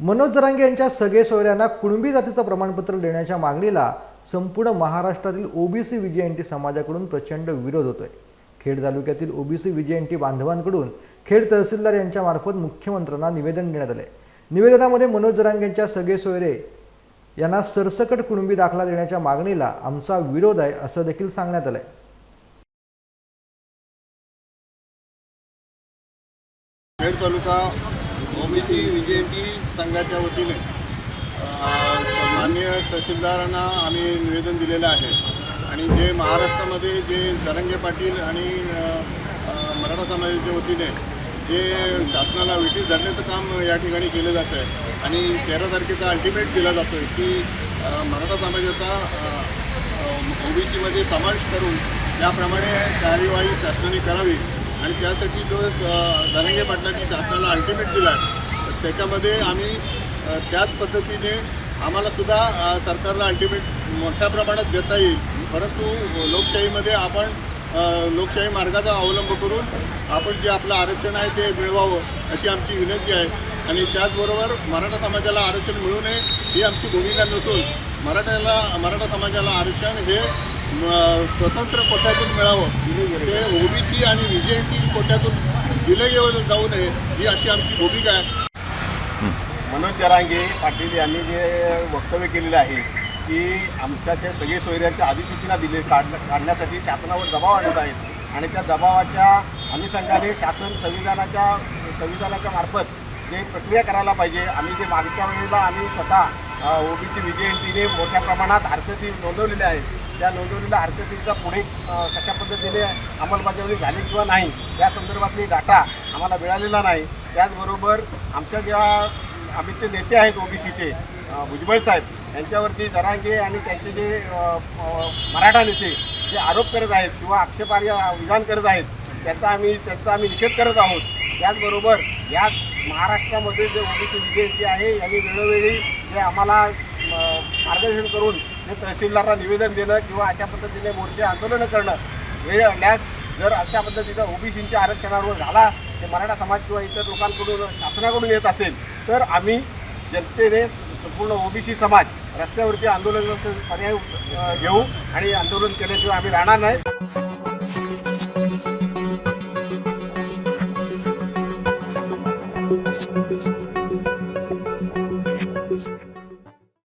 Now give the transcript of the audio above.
मनोज जरांगे यांच्या सगळे सोयऱ्यांना कुणबी जातीचं प्रमाणपत्र देण्याच्या मागणीला संपूर्ण महाराष्ट्रातील ओबीसी विजयंती समाजाकडून प्रचंड विरोध होतोय. खेड तालुक्यातील ओबीसी विजयंती बांधवांकडून खेड तहसीलदार यांच्यामार्फत मुख्यमंत्र्यांना निवेदन देण्यात आले निवेदनामध्ये मनोज जरांगे यांच्या सगळे सोयरे यांना सरसकट कुणबी दाखला देण्याच्या मागणीला आमचा विरोध आहे असं देखील सांगण्यात आलंय. खेड तालुका ओबीसी विजयंती संघाच्या वतीने मान्य माननीय तहसीलदारांना आम्ही निवेदन दिलेलं आहे. आणि जे महाराष्ट्रामध्ये जे जरंगे पाटील आणि मराठा समाजाच्या वतीने जे शासनाला विटी धरण्याचं काम या ठिकाणी केलं जातं आहे आणि तेरा तारखेचा अल्टिमेट दिला जातो आहे की मराठा समाजाचा ओबीसीमध्ये समावेश करून त्याप्रमाणे कार्यवाही शासनाने करावी. आणि त्यासाठी जो स- धनंजय पाटलांनी शासनाला अल्टिमेट दिला आहे तर त्याच्यामध्ये आम्ही त्याच पद्धतीने आम्हाला सुद्धा सरकारला अल्टिमेट मोठ्या प्रमाणात देता येईल. परंतु लोकशाहीमध्ये आपण लोकशाही मार्गाचा अवलंब करून आपण जे आपलं आरक्षण आहे ते मिळवावं अशी आमची विनंती आहे. आणि त्याचबरोबर मराठा समाजाला आरक्षण मिळू नये ही आमची भूमिका नसून मराठ्याला मराठा समाजाला आरक्षण हे स्वतंत्र कोट्यातून मिळावं. ते ओबीसी आणि व्हीजेएनटी कोट्यातून दिलं गेलं जाऊ नये ही अशी आमची भूमिका आहे. मनोज जरांगे पाटील यांनी जे वक्तव्य केलेलं आहे की आमच्या त्या सगळे सोयऱ्यांच्या अधिसूचना दिली काढ काढण्यासाठी शासनावर दबाव आणत आहेत. आणि त्या दबावाच्या अनुषंगाने शासन संविधानाच्या संविधानाच्या मार्फत जे प्रक्रिया करायला पाहिजे आम्ही जे मागच्या वेळेला आम्ही स्वतः ओबीसी विजयंतीने मोठ्या प्रमाणात हरकती नोंदवलेल्या आहेत त्या नोंदवलेल्या हरकतींचा पुढे कशा पद्धतीने अंमलबजावणी झाली किंवा नाही या संदर्भातली डाटा आम्हाला मिळालेला नाही. त्याचबरोबर आमच्या ज्या आमचे नेते आहेत ओबीसीचे भुजबळ साहेब यांच्यावरती जरांगे आणि त्यांचे जे मराठा नेते जे आरोप करत आहेत किंवा आक्षेपार्ह विधान करत आहेत त्याचा आम्ही त्याचा आम्ही निषेध करत आहोत. त्याचबरोबर या महाराष्ट्रामध्ये जे ओबीसी विजयंती आहे यांनी वेळोवेळी जे आम्हाला मार्गदर्शन करून जे तहसीलदारला निवेदन देणं किंवा अशा पद्धतीने मोर्चे आंदोलनं करणं वेळ आल्यास जर अशा पद्धतीचा ओबीसींच्या आरक्षणावर झाला ते मराठा समाज किंवा इतर लोकांकडून शासनाकडून येत असेल तर आम्ही जनतेने संपूर्ण ओबीसी समाज रस्त्यावरती आंदोलनाचं पर्याय घेऊ आणि आंदोलन केल्याशिवाय आम्ही राहणार नाही.